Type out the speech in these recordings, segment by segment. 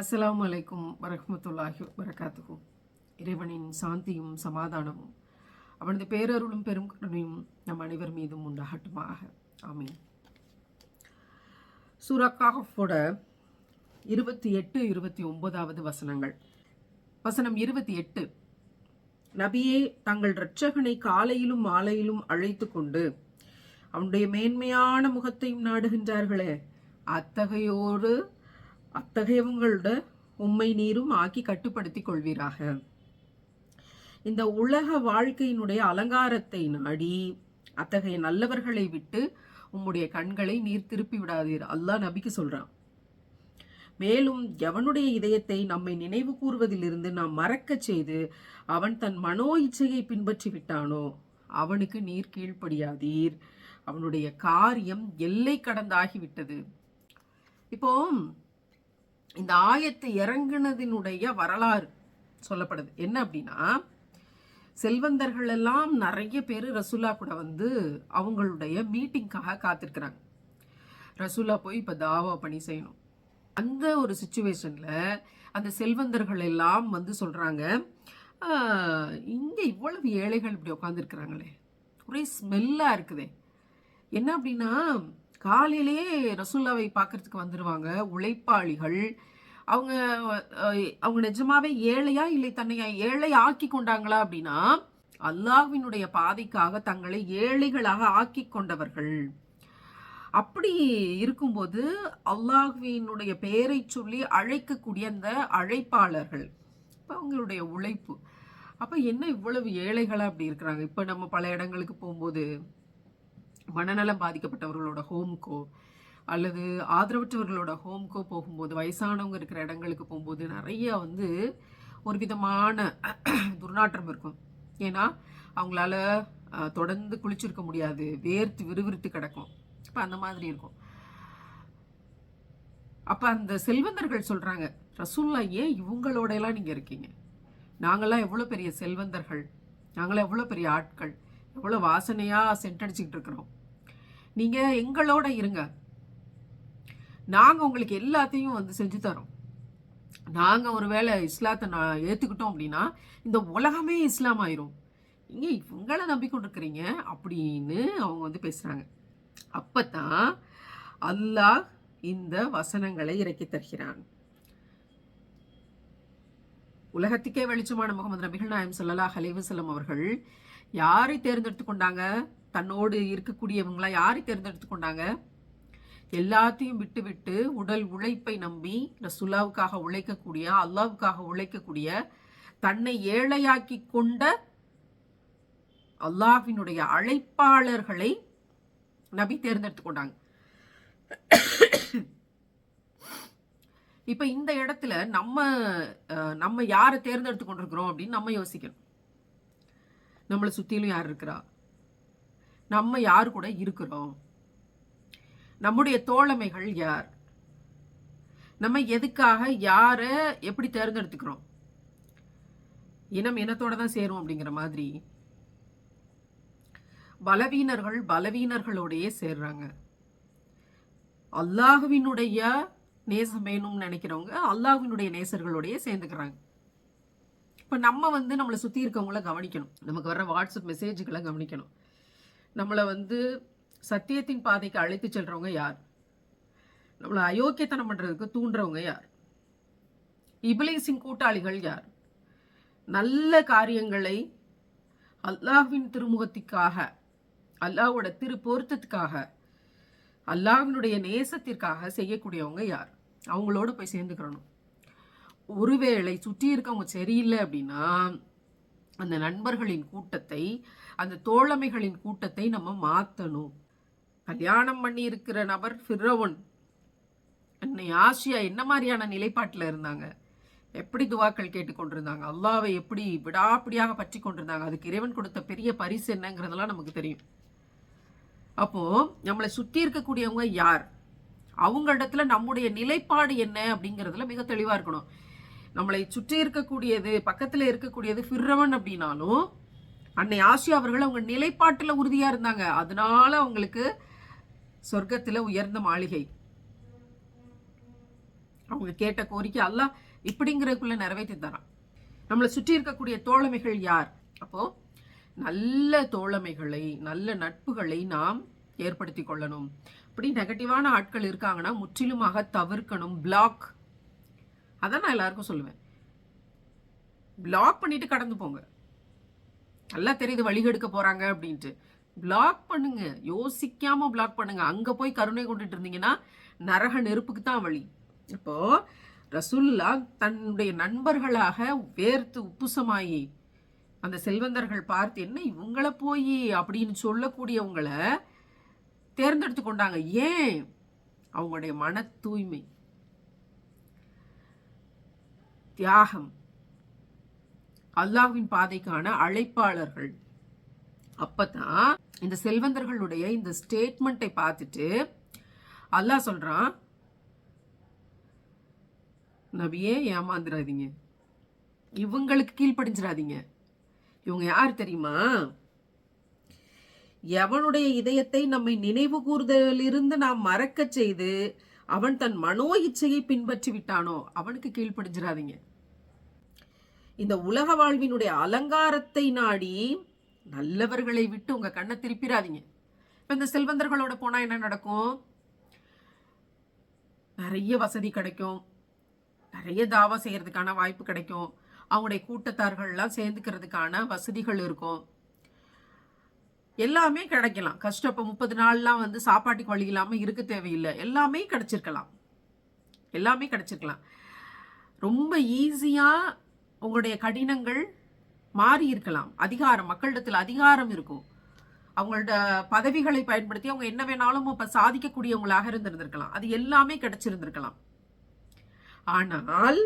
அஸ்ஸலாமு அலைக்கும் வரஹ்மத்துல்லாஹி வரகாத்துகும் இறைவனின் சாந்தியும் சமாதானமும் அவனது பேரருளும் பெரும் கருணையும் நம் அனைவர் மீதும் உண்டாகட்டுமாக. ஆமீன். சூரா இருபத்தி எட்டு இருபத்தி ஒன்பதாவது வசனங்கள். வசனம் இருபத்தி எட்டு. நபியே தங்கள் இரட்சகனை காலையிலும் மாலையிலும் அழைத்து கொண்டு அவனுடைய மேன்மையான முகத்தையும் நாடுகின்றார்களே அத்தகையோடு அத்தகையவங்களோட உம்மை நீரும் ஆக்கி கட்டுப்படுத்திக் கொள்வீராக இந்த உலக வாழ்க்கையினுடைய அலங்காரத்தை நாடி அத்தகைய நல்லவர்களை விட்டு உம்முடைய கண்களை நீர் திருப்பி விடாதீர். அல்லாஹ் நபிக்கு சொல்றான். மேலும் எவனுடைய இதயத்தை நம்மை நினைவு கூறுவதிலிருந்து நாம் மறக்கச் செய்து அவன் தன் மனோ இச்சையை பின்பற்றி விட்டானோ அவனுக்கு நீர் கீழ்ப்படியாதீர். அவனுடைய காரியம் எல்லை கடந்தாகிவிட்டது. இப்போ இந்த ஆயத்து இறங்குனதினுடைய வரலாறு சொல்லப்படுது. என்ன அப்படின்னா செல்வந்தர்கள் எல்லாம் நிறைய பேர் ரசூலா கூட வந்து அவங்களுடைய மீட்டிங்காக காத்திருக்கிறாங்க. ரசூலா போய் இப்போ தாவா பணி செய்யணும். அந்த ஒரு சுச்சுவேஷனில் அந்த செல்வந்தர்கள் எல்லாம் வந்து சொல்கிறாங்க இங்கே இவ்வளவு ஏழைகள் இப்படி உட்காந்துருக்குறாங்களே ஒரே ஸ்மெல்லாக இருக்குதே. என்ன அப்படின்னா காலையிலேயே ரசுல்லாவை பார்க்கறதுக்கு வந்துடுவாங்க உழைப்பாளிகள். அவங்க அவங்க நிஜமாவே ஏழையா இல்லை தன்னை ஏழை ஆக்கி கொண்டாங்களா அப்படின்னா அல்லாஹ்வினுடைய பாதைக்காக தங்களை ஏழைகளாக ஆக்கி கொண்டவர்கள். அப்படி இருக்கும்போது அல்லாஹ்வினுடைய பெயரை சொல்லி அழைக்கக்கூடிய அந்த அழைப்பாளர்கள். இப்போ அவங்களுடைய உழைப்பு. அப்போ என்ன இவ்வளவு ஏழைகளாக அப்படி இருக்கிறாங்க? இப்போ நம்ம பல இடங்களுக்கு போகும்போது மனநலம் பாதிக்கப்பட்டவர்களோட ஹோமுக்கோ அல்லது ஆதரவற்றவர்களோட ஹோம்க்கோ போகும்போது வயசானவங்க இருக்கிற இடங்களுக்கு போகும்போது நிறைய வந்து ஒரு விதமான துர்நாற்றம் இருக்கும். ஏன்னா அவங்களால தொடர்ந்து குளிச்சிருக்க முடியாது. வேர்த்து விறுவிறுத்து கிடக்கும். இப்போ அந்த மாதிரி இருக்கும். அப்போ அந்த செல்வந்தர்கள் சொல்கிறாங்க ரசூல்லா ஏன் இவங்களோட எல்லாம் நீங்கள் இருக்கீங்க? நாங்களாம் எவ்வளோ பெரிய செல்வந்தர்கள்? நாங்களாம் எவ்வளோ பெரிய ஆட்கள்? எவ்வளோ வாசனையாக சென்ட் அடிச்சுக்கிட்டு இருக்கிறோம்? நீங்கள் எங்களோட இருங்க. நாங்கள் உங்களுக்கு எல்லாத்தையும் வந்து செஞ்சு தரோம். நாங்கள் ஒருவேளை இஸ்லாத்தை நான் ஏற்றுக்கிட்டோம் அப்படின்னா இந்த உலகமே இஸ்லாம் ஆயிரும். நீங்கள் இவங்கள நம்பிக்கொண்டிருக்கிறீங்க அப்படின்னு அவங்க வந்து பேசுகிறாங்க அப்போ தான் அல்லாஹ் இந்த வசனங்களை இறக்கி தருகிறான். உலகத்துக்கே வெளிச்சமான முகமது நபிகள் நாயம் சொல்லலா அலைஹி அவர்கள் யாரை தேர்ந்தெடுத்து கொண்டாங்க? தன்னோடு இருக்கக்கூடியவங்களா யாரை தேர்ந்தெடுத்து கொண்டாங்க? எல்லாத்தையும் விட்டு விட்டு உடல் உழைப்பை நம்பி ரசுல்லாவுக்காக உழைக்கக்கூடிய அல்லாவுக்காக உழைக்கக்கூடிய தன்னை ஏழையாக்கி கொண்ட அல்லாஹ்வினுடைய அழைப்பாளர்களை நபி தேர்ந்தெடுத்து கொண்டாங்க. இப்போ இந்த இடத்துல நம்ம நம்ம யாரை தேர்ந்தெடுத்து கொண்டிருக்கிறோம் அப்படின்னு நம்ம யோசிக்கணும். நம்மளை சுற்றிலும் யார் இருக்கிறா? நம்ம யார் கூட இருக்கிறோம்? நம்முடைய தோழமைகள் யார்? நம்ம எதுக்காக யாரை எப்படி தேர்ந்தெடுத்துக்கிறோம்? இனம் இனத்தோட தான் சேரும் அப்படிங்கிற மாதிரி பலவீனர்கள் பலவீனர்களோடையே சேர்றாங்க. அல்லாஹுவினுடைய நேசம் வேணும்னு நினைக்கிறவங்க அல்லாஹுவினுடைய நேசர்களோடையே சேர்ந்துக்கிறாங்க. இப்போ நம்ம வந்து நம்மளை சுற்றி இருக்கவங்கள கவனிக்கணும். நமக்கு வர வாட்ஸ்அப் மெசேஜுகளை கவனிக்கணும். நம்மளை வந்து சத்தியத்தின் பாதைக்கு அழைத்து செல்றவங்க யார்? நம்மளை அயோக்கியத்தனம் பண்ணுறதுக்கு தூண்டுறவங்க யார்? இபிலிஸின் கூட்டாளிகள் யார்? நல்ல காரியங்களை அல்லாஹ்வின் திருமுகத்திற்காக அல்லாஹோட திரு பொருத்தத்துக்காக நேசத்திற்காக செய்யக்கூடியவங்க யார்? அவங்களோட போய் சேர்ந்துக்கிறணும். ஒருவேளை சுற்றி இருக்கவங்க சரியில்லை அப்படின்னா அந்த நண்பர்களின் கூட்டத்தை அந்த தோழமைகளின் கூட்டத்தை நம்ம மாற்றணும் கல்யாணம் பண்ணி இருக்கிற நபர் ஃபிரவுன் அன்னை ஆசியா என்ன மாதிரியான நிலைப்பாட்டில் இருந்தாங்க? எப்படி துவாக்கள் கேட்டுக்கொண்டிருந்தாங்க அல்லாவை எப்படி விடாப்பிடியாக பற்றி கொண்டிருந்தாங்க? அதுக்கு இறைவன் கொடுத்த பெரிய பரிசு என்னங்கிறதெல்லாம் நமக்கு தெரியும். அப்போது நம்மளை சுற்றி இருக்கக்கூடியவங்க யார்? அவங்களிடத்துல நம்முடைய நிலைப்பாடு என்ன அப்படிங்கிறதுல மிக தெளிவாக இருக்கணும். நம்மளை சுற்றி இருக்கக்கூடியது பக்கத்தில் இருக்கக்கூடியது ஃபிர்ரவன் அப்படின்னாலும் அன்னை ஆசியா அவர்கள் அவங்க நிலைப்பாட்டில் உறுதியாக இருந்தாங்க. அதனால அவங்களுக்கு சொர்க்கத்தில் உயர்ந்த மாளிகை. அவங்க கேட்ட கோரிக்கை அல்லாஹ் இப்படிங்கிறதுக்குள்ள நிறைவேற்றி தரான். நம்மளை சுற்றி இருக்கக்கூடிய தோழமைகள் யார்? அப்போ நல்ல தோழமைகளை நல்ல நட்புகளை நாம் ஏற்படுத்தி கொள்ளணும். இப்படி நெகட்டிவான ஆட்கள் இருக்காங்கன்னா முற்றிலுமாக தவிர்க்கணும். பிளாக் அதான் நான் எல்லாருக்கும் சொல்லுவேன். பிளாக் பண்ணிட்டு கடந்து போங்க. நல்லா தெரியுது வழிகெடுக்க போகிறாங்க அப்படின்ட்டு. பிளாக் பண்ணுங்க. யோசிக்காமல் பிளாக் பண்ணுங்க. அங்கே போய் கருணை கொண்டுட்டு இருந்தீங்கன்னா நரக நெருப்புக்கு தான் வழி. இப்போது ரசுல்லா தன்னுடைய நண்பர்களாக வேர்த்து உப்புசமாயி அந்த செல்வந்தர்கள் பார்த்து என்ன இவங்களை போய்? அப்படின்னு சொல்லக்கூடியவங்கள தேர்ந்தெடுத்து கொண்டாங்க. ஏன்? அவங்களுடைய மன தூய்மை. தியாகம். அல்லாஹ்வின் பாதைக்கான அழைப்பாளர்கள். அப்பதான் இந்த செல்வந்தர்களுடைய இந்த ஸ்டேட்மெண்ட்டை பார்த்துட்டு அல்லாஹ் சொல்றான் நபியே ஏமாந்துடாதீங்க இவங்களுக்கு கீழ்ப்படிஞ்சிடாதீங்க. இவங்க யார் தெரியுமா? எவனுடைய இதயத்தை நம்மை நினைவு கூறுதலிருந்து நாம் மறக்கச் செய்து அவன் தன் மனோ இச்சையை பின்பற்றி விட்டானோ அவனுக்கு கீழ்ப்படிஞ்சிடாதீங்க. இந்த உலக வாழ்வினுடைய அலங்காரத்தை நாடி நல்லவர்களை விட்டு உங்கள் கண்ணை திருப்பிடாதீங்க இப்போ இந்த செல்வந்தர்களோட போனால் என்ன நடக்கும்? நிறைய வசதி கிடைக்கும். நிறைய தாவா செய்கிறதுக்கான வாய்ப்பு கிடைக்கும். அவங்களுடைய கூட்டத்தார்கள்லாம் சேர்ந்துக்கிறதுக்கான வசதிகள் இருக்கும். எல்லாமே கிடைக்கலாம். கஷ்டம். இப்போ முப்பது நாள்லாம் வந்து சாப்பாட்டுக்கு வழி இல்லாமல் இருக்க தேவையில்லை. எல்லாமே கிடச்சிருக்கலாம். எல்லாமே கிடச்சிருக்கலாம். ரொம்ப ஈஸியாக உங்களுடைய கடினங்கள் மாறி இருக்கலாம். அதிகாரம் மக்களிடத்தில் அதிகாரம் இருக்கும். அவங்களோட பதவிகளை பயன்படுத்தி அவங்க என்ன வேணாலும் இப்போ சாதிக்கக்கூடியவங்களாக இருந்திருந்திருக்கலாம். அது எல்லாமே கிடைச்சிருந்திருக்கலாம். ஆனால்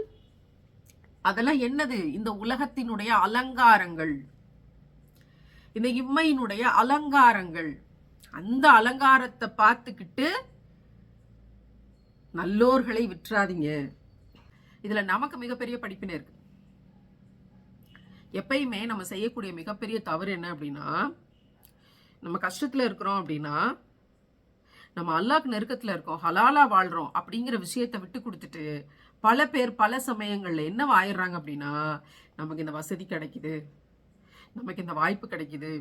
அதெல்லாம் என்னது? இந்த உலகத்தினுடைய அலங்காரங்கள். இந்த இம்மையினுடைய அலங்காரங்கள். அந்த அலங்காரத்தை பார்த்துக்கிட்டு நல்லோர்களை விற்றாதீங்க. இதுல நமக்கு மிகப்பெரிய படிப்பினை இருக்கு. எப்பயுமே நம்ம செய்யக்கூடிய மிகப்பெரிய தவறு என்ன அப்படின்னா நம்ம கஷ்டத்தில் இருக்கிறோம் அப்படின்னா நம்ம அல்லாக்கு நெருக்கத்தில் இருக்கோம் ஹலாலா வாழ்கிறோம் அப்படிங்கிற விஷயத்தை விட்டு கொடுத்துட்டு பல பேர் பல சமயங்களில் என்ன ஆயிடுறாங்க அப்படின்னா நமக்கு இந்த வசதி கிடைக்குது நமக்கு இந்த வாய்ப்பு கிடைக்குது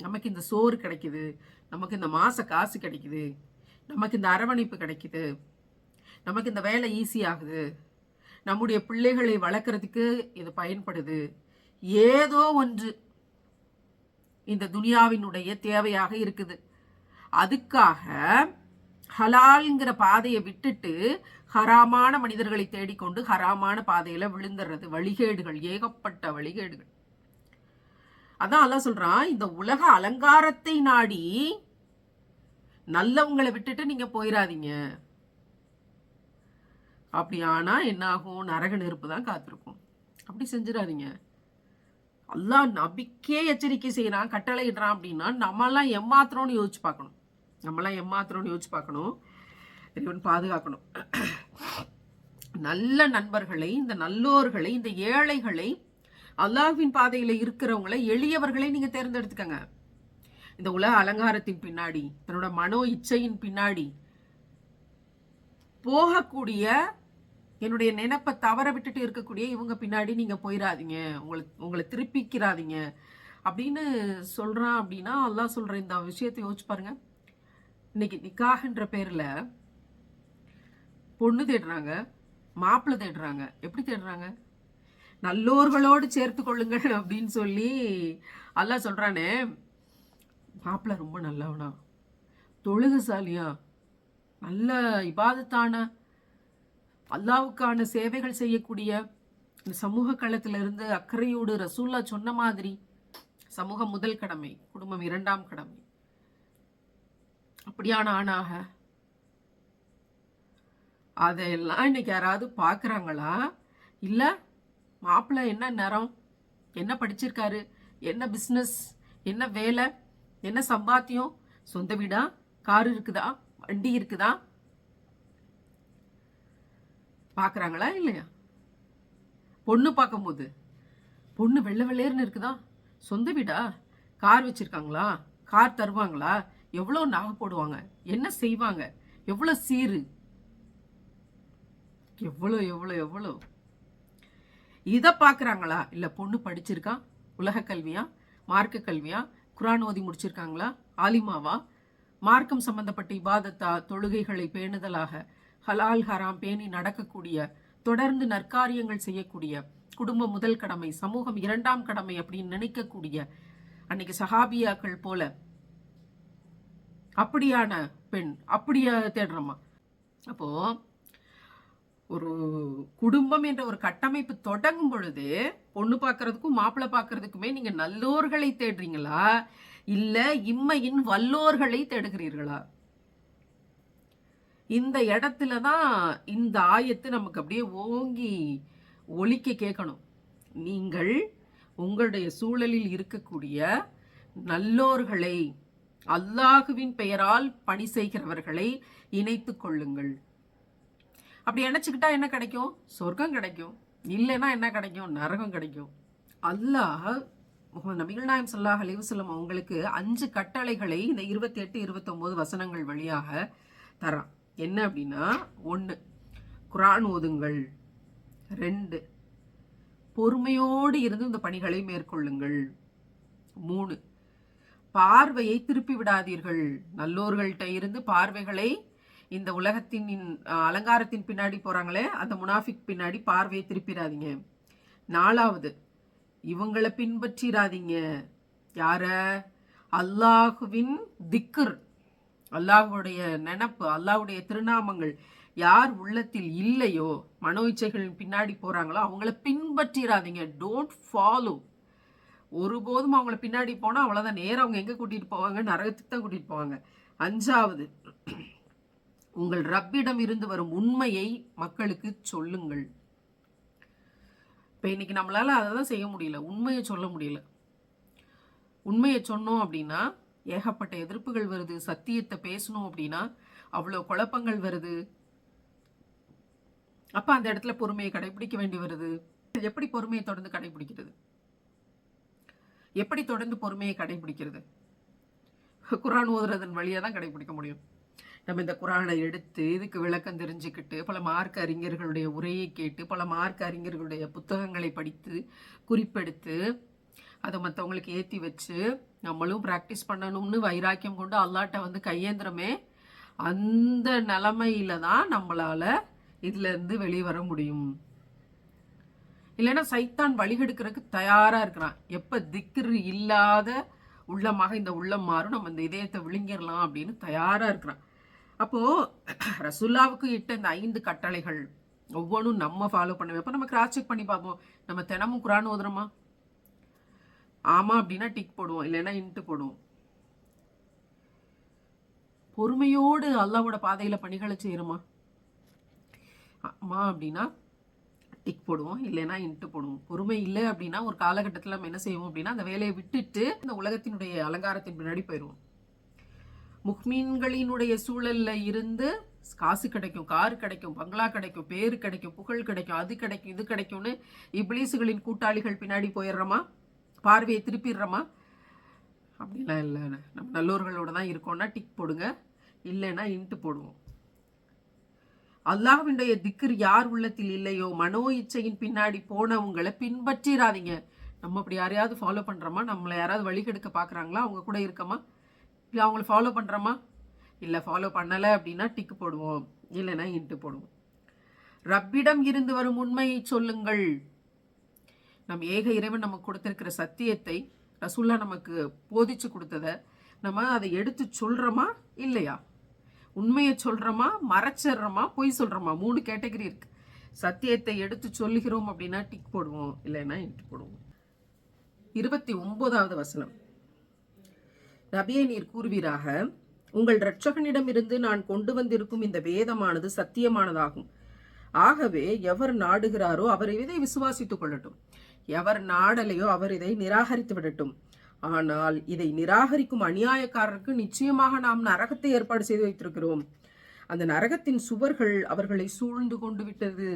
நமக்கு இந்த சோறு கிடைக்குது நமக்கு இந்த மாச காசு கிடைக்குது நமக்கு இந்த அரவணைப்பு கிடைக்குது நமக்கு இந்த வேலை ஈஸியாகுது நம்முடைய பிள்ளைகளை வளர்க்குறதுக்கு இது பயன்படுது ஏதோ ஒன்று இந்த துனியாவினுடைய தேவையாக இருக்குது. அதுக்காக ஹலால்ங்கிற பாதையை விட்டுட்டு ஹராமான மனிதர்களை தேடிக்கொண்டு ஹராமான பாதையில விழுந்துடுறது வழிகேடுகள் ஏகப்பட்ட வழிகேடுகள். அதான் அல்லாஹ் சொல்றான் இந்த உலக அலங்காரத்தை நாடி நல்லவங்களை விட்டுட்டு நீங்க போயிடாதீங்க அப்படி ஆனா என்ன ஆகும் நரக நெருப்பு தான் காத்திருக்கும். அப்படி செஞ்சிடாதீங்க அல்லாஹ் நபிக்கே எச்சரிக்கை செய்கிறான் கட்டளையிடுறான் அப்படின்னா நம்மலாம் ஏமாத்துறோம்னு யோசிச்சு பார்க்கணும். நம்மளாம் ஏமாத்துறோம்னு யோசிச்சு பார்க்கணும். இறைவன் பாதுகாக்கணும். நல்ல நண்பர்களை இந்த நல்லோர்களை இந்த ஏழைகளை அல்லாஹ்வின் பாதையில் இருக்கிறவங்களை எளியவர்களை நீங்கள் தேர்ந்தெடுத்துக்கங்க. இந்த உலக அலங்காரத்தின் பின்னாடி தன்னோட மனோ இச்சையின் பின்னாடி போகக்கூடிய என்னுடைய நினைப்பை தவற விட்டுட்டு இருக்கக்கூடிய இவங்க பின்னாடி நீங்க போயிடாதீங்க உங்களை உங்களை திருப்பிக்கிறாதீங்க. அப்படின்னு சொல்றான் அப்படின்னா அல்லாஹ் சொல்ற இந்த விஷயத்தை யோசிச்சு பாருங்க. இன்னைக்கு நிக்காகன்ற பேர்ல பொண்ணு தேடுறாங்க மாப்பிள்ளை தேடுறாங்க. எப்படி தேடுறாங்க? நல்லோர்களோடு சேர்த்து கொள்ளுங்கள் அப்படின்னு சொல்லி அல்லா சொல்றானே. மாப்பிள்ளை ரொம்ப நல்லவனா? தொழுகுசாலியா? நல்ல இபாதத்தான அல்லாவுக்கான சேவைகள் செய்யக்கூடிய இந்த சமூக களத்திலிருந்து அக்கறையோடு ரசூல்லா சொன்ன மாதிரி சமூகம் முதல் கடமை குடும்பம் இரண்டாம் கடமை. அப்படியான ஆணாக அதையெல்லாம் இன்னைக்கு யாராவது பார்க்குறாங்களா? இல்லை மாப்பிள்ளை என்ன நிறம் என்ன படிச்சிருக்காரு என்ன பிஸ்னஸ் என்ன வேலை என்ன சம்பாத்தியம் சொந்த வீடா கார் இருக்குதா வண்டி இருக்குதா பார்க்குறாங்களா இல்லையா? பொண்ணு பார்க்கும்போது பொண்ணு வெள்ளை வெள்ளையர்னு இருக்குதா? சொந்த வீடா? கார் வச்சிருக்காங்களா? கார் தருவாங்களா? எவ்வளோ நகை போடுவாங்க? என்ன செய்வாங்க? எவ்வளோ சீரு? எவ்வளோ எவ்வளோ எவ்வளோ இதை பார்க்குறாங்களா? இல்லை பொண்ணு படிச்சிருக்கா? உலக கல்வியா? மார்க்க கல்வியா? குரான் ஓதி முடிச்சிருக்காங்களா? ஆலிமாவா? மார்க்கம் சம்பந்தப்பட்ட இபாதத்தா தொழுகைகளை பேணுதலாக ஹலால் ஹராம் பேணி நடக்கக்கூடிய தொடர்ந்து நற்காரியங்கள் செய்யக்கூடிய குடும்ப முதல் கடமை சமூகம் இரண்டாம் கடமை அப்படின்னு நினைக்கக்கூடிய அன்னைக்கு சஹாபியாக்கள் போல அப்படியான பெண் அப்படியா தேடுறோமா அப்போ ஒரு குடும்பம் என்ற ஒரு கட்டமைப்பு தொடங்கும் பொழுது பொண்ணு பார்க்கறதுக்கும் மாப்பிள்ளை பார்க்கறதுக்குமே நீங்க நல்லோர்களை தேடுறீங்களா? இல்ல இம்மையின் வல்லோர்களை தேடுகிறீர்களா? இந்த இடத்துல தான் இந்த ஆயத்து நமக்கு அப்படியே ஓங்கி ஒழிக்க கேட்கணும். நீங்கள் உங்களுடைய சூழலில் இருக்கக்கூடிய நல்லோர்களை அல்லாஹுவின் பெயரால் பணி செய்கிறவர்களை இணைத்து கொள்ளுங்கள். அப்படி இணைச்சிக்கிட்டா என்ன கிடைக்கும்? சொர்க்கம் கிடைக்கும். இல்லைன்னா என்ன கிடைக்கும்? நரகம் கிடைக்கும். அல்லாஹ் முகமது நபிகள் நாயம் சல்லாஹ் அலிவசல்லம் அவங்களுக்கு அஞ்சு கட்டளைகளை இந்த இருபத்தி எட்டு இருபத்தொம்போது வசனங்கள் வழியாக தரான். என்ன அப்படின்னா ஒன்று குரான் ஓதுங்கள். ரெண்டு பொறுமையோடு இருந்து இந்த பணிகளை மேற்கொள்ளுங்கள். மூணு பார்வையை திருப்பி விடாதீர்கள். நல்லோர்கள்ட்ட இருந்து பார்வைகளை இந்த உலகத்தின் அலங்காரத்தின் பின்னாடி போகிறாங்களே அந்த முனாஃபிக் பின்னாடி பார்வையை திருப்பிடாதீங்க. நாலாவது இவங்களை பின்பற்றிடாதீங்க. யார? அல்லாஹுவின் திக்கர் அல்லாஹுடைய நினப்பு அல்லாஹுடைய திருநாமங்கள் யார் உள்ளத்தில் இல்லையோ மனோ இச்சைகள் பின்னாடி போகிறாங்களோ அவங்கள பின்பற்றிடாதீங்க டோன்ட் ஃபாலோ ஒருபோதும் அவங்கள பின்னாடி போனால் அவ்வளோதான் நேரம் அவங்க எங்கே கூட்டிகிட்டு போவாங்க? நரகத்துக்கு தான் கூட்டிகிட்டு போவாங்க. அஞ்சாவது உங்கள் ரப்பிடம் இருந்து வரும் உண்மையை மக்களுக்கு சொல்லுங்கள். இப்போ இன்றைக்கி நம்மளால் அதை தான் செய்ய முடியல. உண்மையை சொல்ல முடியல. உண்மையை சொன்னோம் அப்படின்னா ஏகப்பட்ட எதிர்ப்புகள் வருது சத்தியத்தை பேசணும் அப்படின்னா அவ்வளோ குழப்பங்கள் வருது. அப்போ அந்த இடத்துல பொறுமையை கடைபிடிக்க வேண்டி வருது. எப்படி பொறுமையை தொடர்ந்து கடைபிடிக்கிறது? எப்படி தொடர்ந்து பொறுமையை கடைபிடிக்கிறது? குரான் ஓதுறதன் வழியாக தான் கடைபிடிக்க முடியும். நம்ம இந்த குரானை எடுத்து இதுக்கு விளக்கம் தெரிஞ்சுக்கிட்டு பல மார்க் அறிஞர்களுடைய உரையை கேட்டு பல மார்க் அறிஞர்களுடைய புத்தகங்களை படித்து குறிப்பெடுத்து அதை மற்றவங்களுக்கு ஏற்றி வச்சு நம்மளும் ப்ராக்டிஸ் பண்ணணும்னு வைராக்கியம் கொண்டு அல்லாட்ட வந்து கையேந்திரமே அந்த நிலமையில தான் நம்மளால இதுல இருந்து வெளியே வர முடியும். இல்லைன்னா சைத்தான் வழிகெடுக்கிறதுக்கு தயாரா இருக்கிறான். எப்ப திக்ரு இல்லாத உள்ளமாக இந்த உள்ளம் மாறும் நம்ம இந்த இதயத்தை விழுங்கிடலாம் அப்படின்னு தயாரா இருக்கிறான். அப்போ ரசுல்லாவுக்கு இட்ட இந்த ஐந்து கட்டளைகள் ஒவ்வொன்றும் நம்ம ஃபாலோ பண்ணுவோம் அப்போ நம்ம கிராஸ் செக் பண்ணி பார்ப்போம். நம்ம தினமும் குரான் ஓதுறோமா? ஆமா அப்படின்னா டிக் போடுவோம் இல்லைன்னா இன்ட்டு போடுவோம். பொறுமையோடு அல்லாவோட பாதையில பணிகளை செய்யறோமா? ஆமா அப்படின்னா டிக் போடுவோம் இல்லைன்னா இன்ட்டு போடுவோம். பொறுமை இல்லை அப்படின்னா ஒரு காலகட்டத்தில் நம்ம என்ன செய்வோம் அப்படின்னா அந்த வேலையை விட்டுட்டு இந்த உலகத்தினுடைய அலங்காரத்தின் பின்னாடி போயிடுவோம். முக்மீன்களினுடைய சூழலில் இருந்து காசு கிடைக்கும் கார் கிடைக்கும் பங்களா கிடைக்கும் பேர் கிடைக்கும் புகழ் கிடைக்கும் அது கிடைக்கும் இது கிடைக்கும்னு இப்ளீஸுகளின் கூட்டாளிகள் பின்னாடி போயிடுறோமா? பார்வையை திருப்பிடுறோமா? அப்படிலாம் இல்லை. நம்ம நல்லோர்களோடு தான் இருக்கோம்னா டிக் போடுங்க. இல்லைன்னா இன்ட்டு போடுவோம். அல்லாஹ்வினுடைய திக்கர் யார் உள்ளத்தில் இல்லையோ மனோ இச்சையின் பின்னாடி போனவங்களை பின்பற்றிடாதீங்க நம்ம அப்படி யாரையாவது ஃபாலோ பண்ணுறோமா நம்மளை யாராவது வழிகெடுக்க பார்க்குறாங்களா அவங்க கூட இருக்கமா? இல்லை அவங்கள ஃபாலோ பண்ணுறோமா இல்லை ஃபாலோ பண்ணலை அப்படின்னா டிக்கு போடுவோம். இல்லைன்னா இன்ட்டு போடுவோம். ரப்பிடம் இருந்து வரும் உண்மையை சொல்லுங்கள். நம் ஏக இறைவன் நமக்கு கொடுத்துருக்கிற சத்தியத்தை ரசூல்லா நமக்கு போதிச்சு கொடுத்ததை நம்ம அதை எடுத்து சொல்கிறோமா இல்லையா? உண்மையை சொல்கிறோமா மறைச்சிடுறோமா? பொய் சொல்கிறோமா மூணு கேட்டகரி இருக்கு. சத்தியத்தை எடுத்து சொல்லுகிறோம் அப்படின்னா டிக் போடுவோம் இல்லைன்னா இன்ட்டு போடுவோம். இருபத்தி ஒன்பதாவது வசனம். நபியை நீர் கூறுவீராக உங்கள் இரட்சகனிடமிருந்து நான் கொண்டு வந்திருக்கும் இந்த வேதமானது சத்தியமானதாகும். ஆகவே எவர் நாடுகிறாரோ அவர் இதை விசுவாசித்துக் கொள்ளட்டும். எவர் நாடலையோ அவர் இதை நிராகரித்து விடட்டும். ஆனால் இதை நிராகரிக்கும் அநியாயக்காரருக்கு நிச்சயமாக நாம் நரகத்தை ஏற்பாடு செய்து வைத்திருக்கிறோம். அந்த நரகத்தின் சுவர்கள் அவர்களை சூழ்ந்து கொண்டு விட்டது.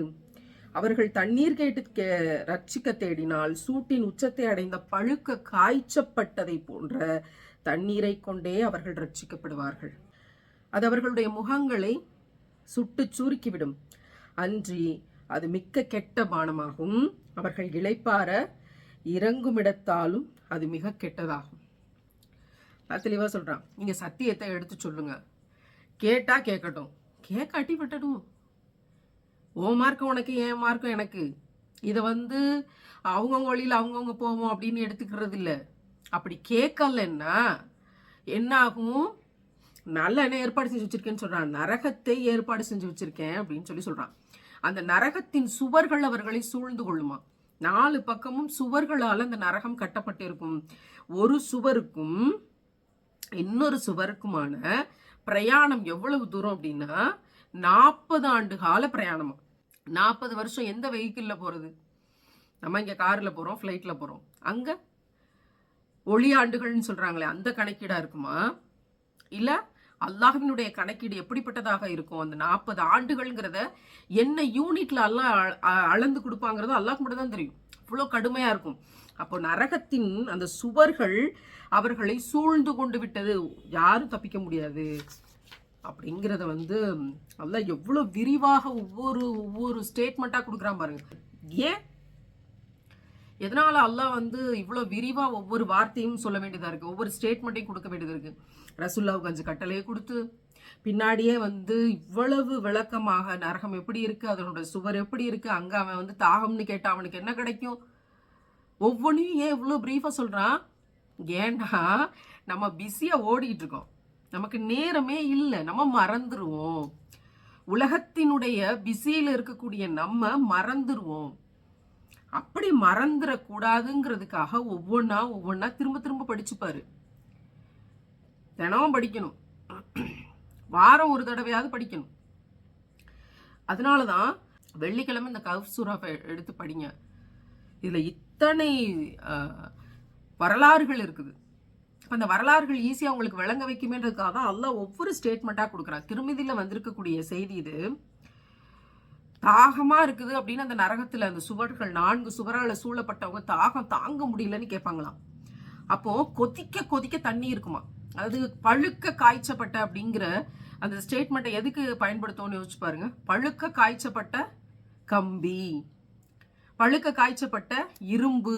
அவர்கள் தண்ணீர் கேட்டு கே ரட்சிக்க தேடினால் சூட்டின் உச்சத்தை அடைந்த பழுக்க காய்ச்சப்பட்டதை போன்ற தண்ணீரை கொண்டே அவர்கள் ரட்சிக்கப்படுவார்கள். அது அவர்களுடைய முகங்களை சுட்டு சுருக்கிவிடும். அன்றி அது மிக்க கெட்ட பானமாகும். அவர்கள் இழைப்பார இறங்குமிடத்தாலும் அது மிக கெட்டதாகும். நான் தெளிவாக சொல்கிறான் நீங்கள் சத்தியத்தை எடுத்து சொல்லுங்க. கேட்டா கேட்கட்டும். கேட்காட்டி விட்டணும் ஓ மார்க்கம் உனக்கு ஏன் மார்க்கம் எனக்கு? இதை வந்து அவங்கவுங்க வழியில் அவங்கவுங்க போவோம் அப்படின்னு எடுத்துக்கிறது இல்லை அப்படி கேட்கலன்னா என்ன ஆகும் நல்ல என்ன ஏற்பாடு செஞ்சு வச்சிருக்கேன்னு சொல்றான். நரகத்தை ஏற்பாடு செஞ்சு வச்சிருக்கேன் அப்படின்னு சொல்லி சொல்றான். அந்த நரகத்தின் சுவர்கள் அவர்களை சூழ்ந்து கொள்ளுமா? நாலு பக்கமும் சுவர்களால் அந்த நரகம் கட்டப்பட்டிருக்கும். ஒரு சுவருக்கும் இன்னொரு சுவருக்குமான பிரயாணம் எவ்வளவு தூரம் அப்படின்னா நாற்பது ஆண்டு கால பிரயாணமா? நாற்பது வருஷம் எந்த வெஹிக்கிளில் போகிறது நம்ம இங்கே காரில் போகிறோம் ஃப்ளைட்டில் போகிறோம் அங்கே ஒளியாண்டுகள்னு சொல்கிறாங்களே அந்த கணக்கீடாக இருக்குமா? இல்லை அல்லாஹினுடைய கணக்கீடு எப்படிப்பட்டதாக இருக்கும்? அந்த நாற்பது ஆண்டுகள்ங்கிறத என்ன யூனிட்ல எல்லாம் அ- அளந்து கொடுப்பாங்கிறதோ அல்லாஹ் மட்டும் தான் தெரியும். இவ்வளோ கடுமையாக இருக்கும். அப்போ நரகத்தின் அந்த சுவர்கள் அவர்களை சூழ்ந்து கொண்டு விட்டது. யாரும் தப்பிக்க முடியாது. அப்படிங்கிறத வந்து அல்லாஹ் எவ்வளோ விரிவாக ஒவ்வொரு ஒவ்வொரு ஸ்டேட்மெண்ட்டாக கொடுக்குறான் பாருங்க. ஏன்? எதனால அல்லாஹ் வந்து இவ்வளோ விரிவாக ஒவ்வொரு வார்த்தையும் சொல்ல வேண்டியதாக இருக்குது ஒவ்வொரு ஸ்டேட்மெண்ட்டையும் கொடுக்க வேண்டியது இருக்குது ரசுல்லாவுக்கு அஞ்சு கட்டளையை கொடுத்து பின்னாடியே வந்து இவ்வளவு விளக்கமாக நரகம் எப்படி இருக்குது அதனோட சுவர் எப்படி இருக்குது அங்கே அவன் வந்து தாகம்னு கேட்டால் அவனுக்கு என்ன கிடைக்கும்? ஒவ்வொன்றையும் ஏன் இவ்வளோ ப்ரீஃபாக சொல்கிறான் ஏன்னா நம்ம பிஸியாக ஓடிக்கிட்டு இருக்கோம் நமக்கு நேரமே இல்லை. நம்ம மறந்துடுவோம் உலகத்தினுடைய பிஸியில் இருக்கக்கூடிய நம்ம மறந்துடுவோம் அப்படி மறந்துடக்கூடாதுங்கிறதுக்காக ஒவ்வொன்றா ஒவ்வொன்றா திரும்ப திரும்ப படிச்சுப்பாரு. தினமும் படிக்கணும். வாரம் ஒரு தடவையாவது படிக்கணும். அதனால தான் வெள்ளிக்கிழமை இந்த கவுஃப் சூறாவை எடுத்து படிங்க. இதில் இத்தனை ஆஹ், வரலாறுகள் இருக்குது. அந்த வரலாறுகள் ஈஸியாக உங்களுக்கு விளங்க வைக்குமேன்றதுக்காக தான் எல்லாம் ஒவ்வொரு ஸ்டேட்மெண்ட்டாக கொடுக்குறான். திருமதியில் வந்திருக்கக்கூடிய செய்தி இது. தாகமா இருக்குது அப்படின்னு அந்த நரகத்துல அந்த சுவர்கள் நான்கு சுவரால சூழப்பட்டவங்க தாகம் தாங்க முடியலன்னு கேட்பாங்களாம் அப்போ கொதிக்க கொதிக்க தண்ணி இருக்குமா? அது பழுக்க காய்ச்சப்பட்ட அப்படிங்கிற அந்த ஸ்டேட்மெண்ட்டை எதுக்கு பயன்படுத்தும்னு யோசிச்சு பாருங்க. பழுக்க காய்ச்சப்பட்ட கம்பி பழுக்க காய்ச்சப்பட்ட இரும்பு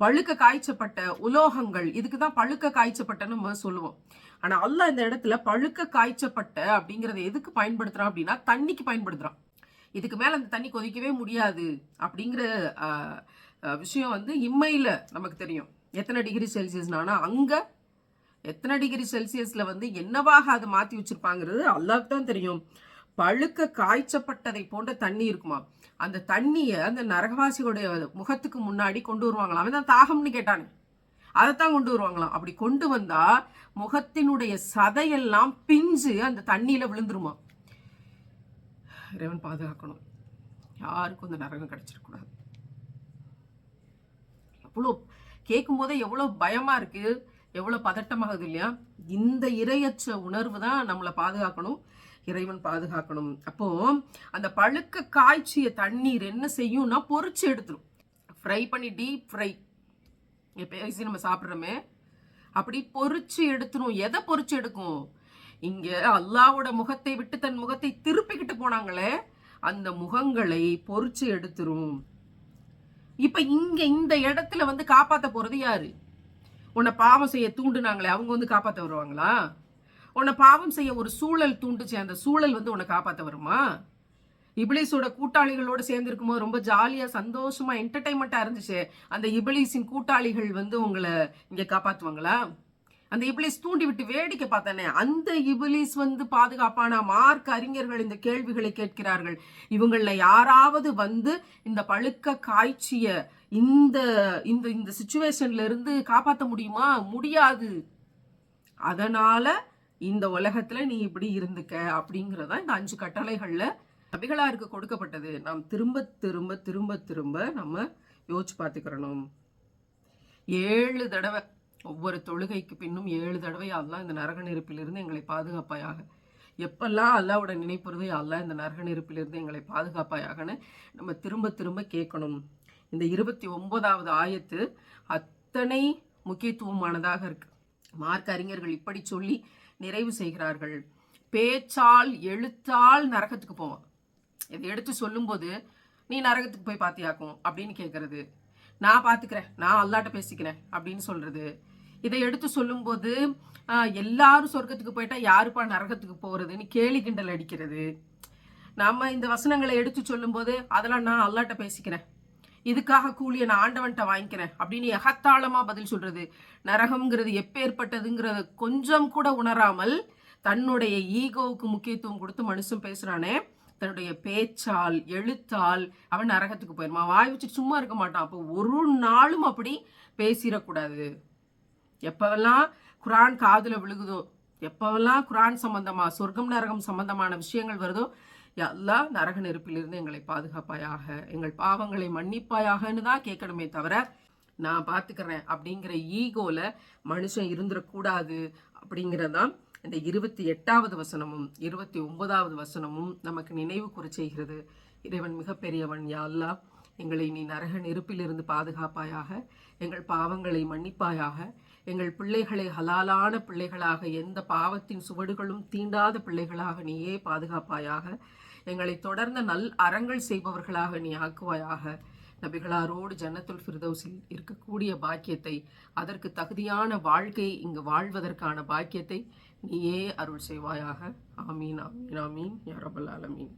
பழுக்க காய்ச்சப்பட்ட உலோகங்கள் இதுக்கு தான் பழுக்க காய்ச்சப்பட்டன்னு நம்ம சொல்லுவோம். ஆனால் அல்ல இந்த இடத்துல பழுக்க காய்ச்சப்பட்ட அப்படிங்கிறத எதுக்கு பயன்படுத்துகிறான் அப்படின்னா தண்ணிக்கு பயன்படுத்துகிறான் இதுக்கு மேலே அந்த தண்ணி கொதிக்கவே முடியாது அப்படிங்கிற விஷயம் வந்து இம்மையில் நமக்கு தெரியும். எத்தனை டிகிரி செல்சியஸ்னானா அங்கே எத்தனை டிகிரி செல்சியஸில் வந்து என்னவாக அதை மாற்றி வச்சுருப்பாங்கிறது அல்லாவுக்கு தான் தெரியும். பழுக்க காய்ச்சப்பட்டதை போன்ற தண்ணி இருக்குமா? அந்த தண்ணியை அந்த நரகவாசியோடைய முகத்துக்கு முன்னாடி கொண்டு வருவாங்களாம். அவன் தான் தாகம்னு கேட்டானே. அதைத்தான் கொண்டு வருவாங்களாம். அப்படி கொண்டு வந்தா முகத்தினுடைய சதையெல்லாம் பிஞ்சு அந்த தண்ணியில விழுந்துருமா? இறைவன் பாதுகாக்கணும். யாருக்கும் அந்த நரகம் கிடச்சிடக்கூடாது. அவ்வளோ கேட்கும்போதே எவ்வளோ பயமாக இருக்குது எவ்வளோ பதட்டமாகுது இல்லையா? இந்த இரையச்ச உணர்வு தான் நம்மளை பாதுகாக்கணும் இறைவன் பாதுகாக்கணும். அப்போ அந்த பழுக்க காய்ச்சிய தண்ணீர் என்ன செய்யும்னா பொறிச்சு எடுத்துரும். ஃப்ரை பண்ணி டீப் ஃப்ரை பேசி நம்ம சாப்பிட்றோமே. அப்படி பொரிச்சு எடுத்துரும். எதை பொறிச்சு எடுக்கும்? இங்க அல்லாவோட முகத்தை விட்டு தன் முகத்தை திருப்பிக்கிட்டு போனாங்களே அந்த முகங்களை பொறிச்சு எடுத்துரும். இப்ப இங்க இந்த இடத்துல வந்து காப்பாத்த போறது யாரு? உன்னை பாவம் செய்ய தூண்டுனாங்களே அவங்க வந்து காப்பாத்த வருவாங்களா? உன்னை பாவம் செய்ய ஒரு சூழல் தூண்டுச்சு அந்த சூழல் வந்து உன்னை காப்பாத்த வருமா? இபிலிஸோட கூட்டாளிகளோடு சேர்ந்துருக்கும் போது ரொம்ப ஜாலியாக சந்தோஷமாக என்டர்டைன்மெண்ட்டாக இருந்துச்சு. அந்த இபிலிஸின் கூட்டாளிகள் வந்து உங்களை இங்கே காப்பாற்றுவாங்களா அந்த இபிலிஸ் தூண்டி விட்டு வேடிக்கை பார்த்தானே அந்த இபிலிஸ் வந்து பாதுகாப்பான மார்க் அறிஞர்கள் இந்த கேள்விகளை கேட்கிறார்கள். இவங்கள யாராவது வந்து இந்த பழுக்க காய்ச்சிய இந்த இந்த இந்த சுச்சுவேஷன்ல இருந்து காப்பாற்ற முடியுமா? முடியாது. அதனால இந்த உலகத்துல நீ இப்படி இருந்துக்க அப்படிங்கிறதா இந்த அஞ்சு கட்டளைகள்ல நபிகளாருக்கு கொடுக்கப்பட்டது. நாம் திரும்ப திரும்ப திரும்ப திரும்ப நம்ம யோசிச்சு பார்த்துக்கிறணும். ஏழு தடவை ஒவ்வொரு தொழுகைக்கு பின்னும் ஏழு தடவை அல்லாஹ் இந்த நரக நெருப்பிலிருந்து எங்களை பாதுகாப்பாயாக. எப்பெல்லாம் அல்லாவோட நினைப்புறதோ அல்லாஹ் இந்த நரக நெருப்பிலிருந்து எங்களை பாதுகாப்பாயாகன்னு நம்ம திரும்ப திரும்ப கேட்கணும். இந்த இருபத்தி ஒன்பதாவது ஆயத்து அத்தனை முக்கியத்துவமானதாக இருக்கு. மார்க் அறிஞர்கள் இப்படி சொல்லி நிறைவு செய்கிறார்கள். பேச்சால் எழுத்தால் நரகத்துக்கு போவான். இதை எடுத்து சொல்லும்போது நீ நரகத்துக்கு போய் பார்த்தியாக்கும் அப்படின்னு கேட்கறது நான் பார்த்துக்கிறேன் நான் அல்லாட்ட பேசிக்கிறேன். அப்படின்னு சொல்கிறது இதை எடுத்து சொல்லும்போது எல்லாரும் சொர்க்கத்துக்கு போயிட்டா யாருப்பா நரகத்துக்கு போகிறதுன்னு கேலி கிண்டல் அடிக்கிறது. நம்ம இந்த வசனங்களை எடுத்து சொல்லும்போது அதெல்லாம் நான் அல்லாட்ட பேசிக்கிறேன். இதுக்காக கூலியை நான் ஆண்டவன்ட்ட வாங்கிக்கிறேன். அப்படின்னு எகத்தாளமாக பதில் சொல்கிறது நரகம்ங்கிறது எப்பேற்பட்டதுங்கிறத கொஞ்சம் கூட உணராமல் தன்னுடைய ஈகோவுக்கு முக்கியத்துவம் கொடுத்து மனுஷன் பேசுகிறானே தன்னுடைய பேச்சால் எழுத்தால் அவன் நரகத்துக்கு போயிருமா வாய் வச்சு சும்மா இருக்க மாட்டான். அப்போ ஒரு நாளும் அப்படி பேசிடக்கூடாது. எப்பவெல்லாம் குரான் காதில் விழுகுதோ எப்பவெல்லாம் குரான் சம்பந்தமாக சொர்க்கம் நரகம் சம்பந்தமான விஷயங்கள் வருதோ எல்லாம் நரக நெருப்பிலிருந்து எங்களை பாதுகாப்பாயாக எங்கள் பாவங்களை மன்னிப்பாயாகன்னு தான் கேட்கணுமே தவிர நான் பார்த்துக்கிறேன் அப்படிங்கிற ஈகோவில் மனுஷன் இருந்துடக்கூடாது அப்படிங்கிறதான் இந்த இருபத்தி எட்டாவது வசனமும் இருபத்தி ஒன்பதாவது வசனமும் நமக்கு நினைவு கூற செய்கிறது. இறைவன் மிகப்பெரியவன் யாழ்லா எங்களை நீ நரக நெருப்பிலிருந்து பாதுகாப்பாயாக எங்கள் பாவங்களை மன்னிப்பாயாக எங்கள் பிள்ளைகளை ஹலாலான பிள்ளைகளாக எந்த பாவத்தின் சுவடுகளும் தீண்டாத பிள்ளைகளாக நீயே பாதுகாப்பாயாக. எங்களை தொடர்ந்த நல் அறங்கள் செய்பவர்களாக நீ ஆக்குவாயாக. நபிகளாரோடு ஜன்னத்துல் ஃபிர்தௌஸில் இருக்கக்கூடிய பாக்கியத்தை அதற்கு தகுதியான வாழ்க்கை இங்கு வாழ்வதற்கான பாக்கியத்தை நீயே அருள் செய்வாயாக. ஆமீன் ஆமீன் ஆமீன். யாரபல் ஆலமீன்.